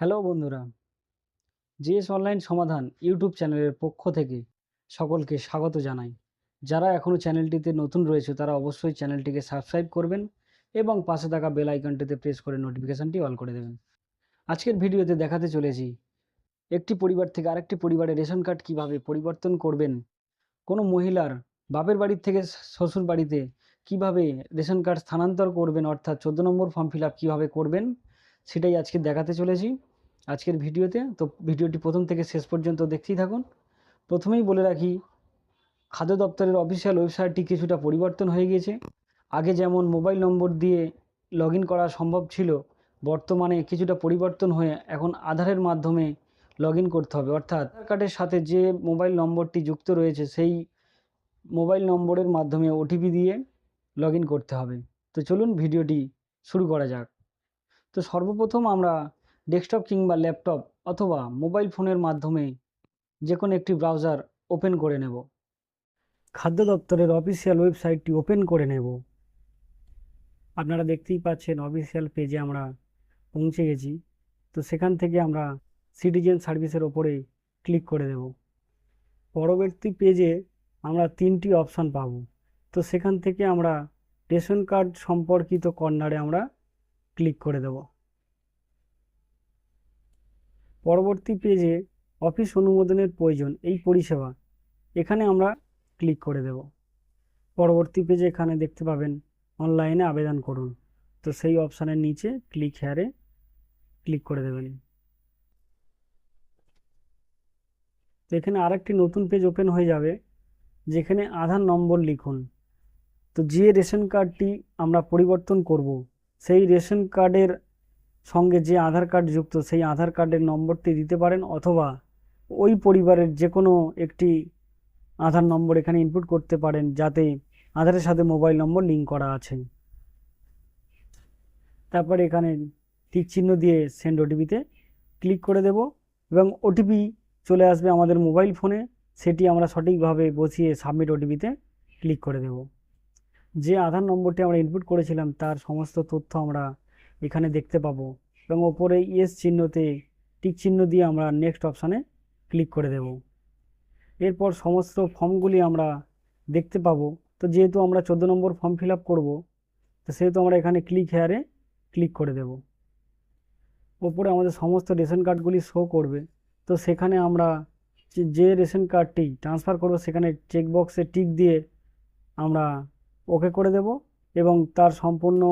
Hello বন্ধুরা, GS online সমাধান YouTube চ্যানেলের পক্ষ থেকে সকলকে স্বাগত জানাই। যারা এখনও চ্যানেলটিতে নতুন রয়েছে, তারা অবশ্যই চ্যানেলটিকে সাবস্ক্রাইব করবেন এবং পাশে থাকা বেল আইকনটিতে প্রেস করে নোটিফিকেশানটি অল করে দেবেন। আজকের ভিডিওতে দেখাতে চলেছি, একটি পরিবার থেকে আরেকটি পরিবারের রেশন কার্ড কীভাবে পরিবর্তন করবেন, কোনো মহিলার বাপের বাড়ির থেকে শ্বশুর বাড়িতে কীভাবে রেশন কার্ড স্থানান্তর করবেন, অর্থাৎ চোদ্দ নম্বর ফর্ম ফিল আপ কীভাবে করবেন, সেটাই আজকে দেখাতে চলেছি। আজকের ভিডিওতে। তো ভিডিওটি প্রথম থেকে শেষ পর্যন্ত দেখতেই থাকুন। প্রথমেই বলে রাখি, খাদ্য দপ্তরের অফিসিয়াল ওয়েবসাইটটি কিছুটা পরিবর্তন হয়ে গিয়েছে। আগে যেমন মোবাইল নম্বর দিয়ে লগ করা সম্ভব ছিল, বর্তমানে কিছুটা পরিবর্তন হয়ে এখন আধারের মাধ্যমে লগ করতে হবে। অর্থাৎ আধার কার্ডের সাথে যে মোবাইল নম্বরটি যুক্ত রয়েছে, সেই মোবাইল নম্বরের মাধ্যমে ওটিপি দিয়ে লগ করতে হবে। তো চলুন ভিডিওটি শুরু করা যাক। তো সর্বপ্রথম আমরা ডেস্কটপ কিংবা ল্যাপটপ অথবা মোবাইল ফোনের মাধ্যমে যে কোনো একটি ব্রাউজার ওপেন করে নেব। খাদ্য দপ্তরের অফিসিয়াল ওয়েবসাইটটি ওপেন করে নেব। আপনারা দেখতেই পাচ্ছেন অফিসিয়াল পেজে আমরা পৌঁছে গেছি। তো সেখান থেকে আমরা সিটিজেন সার্ভিসের ওপরে ক্লিক করে দেব। পরবর্তী পেজে আমরা তিনটি অপশান পাব। তো সেখান থেকে আমরা রেশন কার্ড সম্পর্কিত কর্নারে আমরা ক্লিক করে দেব। পরবর্তী পেজে অফিস অনুমোদনের প্রয়োজন এই পরিষেবা। এখানে আমরা ক্লিক করে দেব। পরবর্তী পেজে এখানে দেখতে পাবেন অনলাইনে আবেদন করুন। তো সেই অপশানের নিচে ক্লিক হেয়ারে ক্লিক করে দেবেন। তো এখানে আরেকটি নতুন পেজ ওপেন হয়ে যাবে, যেখানে আধার নম্বর লিখুন। তো যে রেশন কার্ডটি আমরা পরিবর্তন করব, সেই রেশন কার্ডের সঙ্গে যে আধার কার্ড যুক্ত সেই আধার কার্ডের নম্বরটি দিতে পারেন অথবা ওই পরিবারের যে কোনো একটি আধার নম্বর এখানে ইনপুট করতে পারেন যাতে আধারের সাথে মোবাইল নম্বর লিঙ্ক করা আছে। তারপরে এখানে টিক চিহ্ন দিয়ে সেন্ড ওটিপিতে ক্লিক করে দেব এবং ওটিপি চলে আসবে আমাদের মোবাইল ফোনে সেটি আমরা সঠিকভাবে বসিয়ে সাবমিট ওটিপিতে ক্লিক করে দেব। যে আধার নম্বরটি আমরা ইনপুট করেছিলাম তার সমস্ত তথ্য আমরা এখানে দেখতে পাবো। এবং ওপরে ইয়েস চিহ্নতে টিক চিহ্ন দিয়ে আমরা নেক্সট অপশানে ক্লিক করে দেব। এরপর সমস্ত ফর্মগুলি আমরা দেখতে পাবো। তো যেহেতু আমরা চোদ্দ নম্বর ফর্ম ফিল আপ করব, তো সেহেতু আমরা এখানে ক্লিক হেয়ারে ক্লিক করে দেব। ওপরে আমাদের সমস্ত রেশন কার্ডগুলি শো করবে। তো সেখানে আমরা যে রেশন কার্ডটি ট্রান্সফার করব, সেখানে চেকবক্সে টিক দিয়ে আমরা ওকে করে দেব। এবং তার সম্পূর্ণ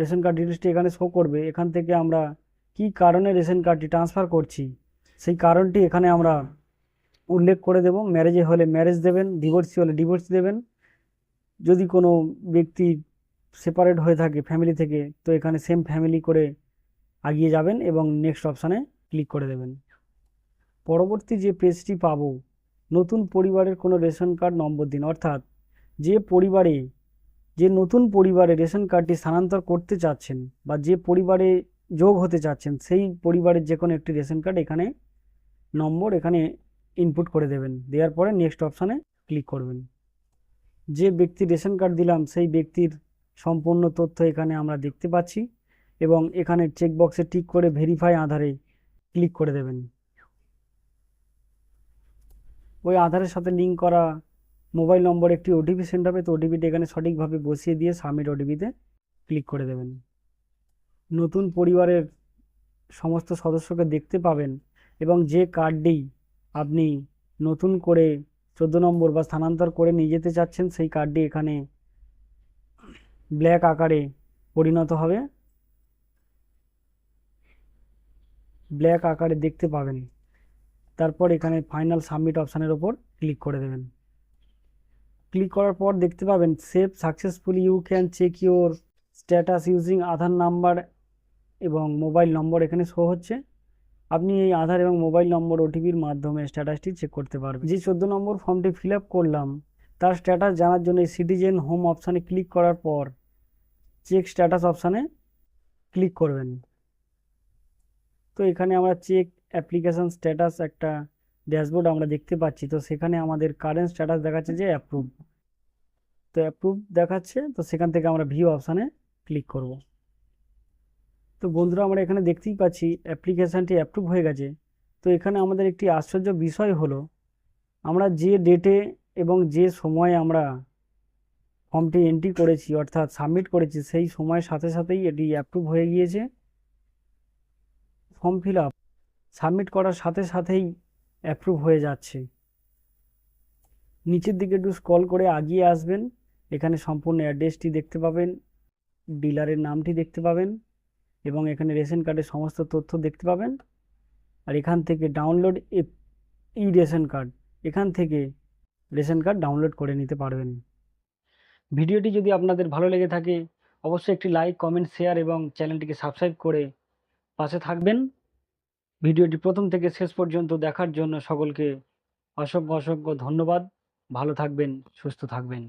রেশন কার্ড ডিটেলসটি এখানে শো করবে, এখান থেকে আমরা কি কারণে রেশন কার্ডটি ট্রান্সফার করছি, সেই কারণটি এখানে আমরা উল্লেখ করে দেব। ম্যারেজে হলে ম্যারেজ দেবেন ডিভোর্সি হলে ডিভোর্স দেবেন। যদি কোনো ব্যক্তি সেপারেট হয়ে থাকে ফ্যামিলি থেকে, তো এখানে সেম ফ্যামিলি করে আগিয়ে যাবেন এবং নেক্সট অপশানে ক্লিক করে দেবেন। পরবর্তী যে পেজটি পাবো, নতুন পরিবারের কোনো রেশন কার্ড নম্বর দিন। অর্থাৎ যে পরিবারে যে নতুন পরিবারে রেশন কার্ডটি স্থানান্তর করতে চাচ্ছেন বা যে পরিবারে যোগ হতে চাচ্ছেন, সেই পরিবারের যে কোনো একটি রেশন কার্ড এখানে নম্বর এখানে ইনপুট করে দেবেন। দেওয়ার পরে নেক্সট অপশানে ক্লিক করবেন। যে ব্যক্তির রেশন কার্ড দিলাম, সেই ব্যক্তির সম্পূর্ণ তথ্য এখানে আমরা দেখতে পাচ্ছি এবং এখানে চেকবক্সে টিক করে ভেরিফাই আধারে ক্লিক করে দেবেন। ওই আধারের সাথে লিঙ্ক করা মোবাইল নম্বর একটি ওটিপি সেন্ড হবে, তো ওটিপিটা এখানে সঠিকভাবে বসিয়ে দিয়ে সাবমিট ওটিপিতে ক্লিক করে দেবেন। নতুন পরিবারের সমস্ত সদস্যকে দেখতে পাবেন এবং যে কার্ডটি আপনি নতুন করে চোদ্দ নম্বর বা স্থানান্তর করে নিয়ে যেতে চাচ্ছেন, সেই কার্ডটি এখানে ব্ল্যাক আকারে পরিণত হবে। ব্ল্যাক আকারে দেখতে পাবেন। তারপর এখানে ফাইনাল সাবমিট অপশানের ওপর ক্লিক করে দেবেন। ক্লিক করার পর দেখতে পাবেন save successfully you can check your status using Aadhaar number এবং মোবাইল নম্বর এখানে শো হচ্ছে। আপনি এই আধার এবং মোবাইল নম্বর ওটিপির মাধ্যমে স্ট্যাটাসটি চেক করতে পারবেন। যে চোদ্দ নম্বর ফর্মটি ফিল করলাম, তার স্ট্যাটাস জানার জন্য এই সিটিজেন হোম অপশানে ক্লিক করার পর চেক স্ট্যাটাস অপশানে ক্লিক করবেন। তো এখানে আমরা চেক অ্যাপ্লিকেশান স্ট্যাটাস একটা ড্যাশবোর্ড আমরা দেখতে পাচ্ছি। তো সেখানে আমাদের কারেন্ট স্ট্যাটাস দেখাচ্ছে যে অ্যাপ্রুভ তো অ্যাপ্রুভ দেখাচ্ছে, তো সেখান থেকে আমরা ভিউ অপশানে ক্লিক করব। তো বন্ধুরা, আমরা এখানে দেখতেই পাচ্ছি অ্যাপ্লিকেশানটি অ্যাপ্রুভ হয়ে গেছে। তো এখানে আমাদের একটি আশ্চর্য বিষয় হলো, আমরা যে ডেটে এবং যে সময়ে আমরা ফর্মটি এন্ট্রি করেছি, অর্থাৎ সাবমিট করেছি, সেই সময়ের সাথে সাথেই এটি অ্যাপ্রুভ হয়ে গিয়েছে। ফর্ম ফিল আপ সাবমিট করার সাথে সাথেই অ্যাপ্রুভ হয়ে যাচ্ছে। নিচের দিকে একটু স্ক্রল করে আগিয়ে আসবেন। এখানে সম্পূর্ণ অ্যাড্রেসটি দেখতে পাবেন ডিলারের নামটি দেখতে পাবেন এবং এখানে রেশন কার্ডের সমস্ত তথ্য দেখতে পাবেন। আর এখান থেকে ডাউনলোড ই রেশন কার্ড এখান থেকে রেশন কার্ড ডাউনলোড করে নিতে পারবেন। ভিডিওটি যদি আপনাদের ভালো লেগে থাকে, অবশ্যই একটি লাইক কমেন্ট শেয়ার এবং চ্যানেলটিকে সাবস্ক্রাইব করে পাশে থাকবেন। ভিডিওটি প্রথম থেকে শেষ পর্যন্ত দেখার জন্য সকলকে অসংখ্য অসংখ্য ধন্যবাদ। ভালো থাকবেন, সুস্থ থাকবেন।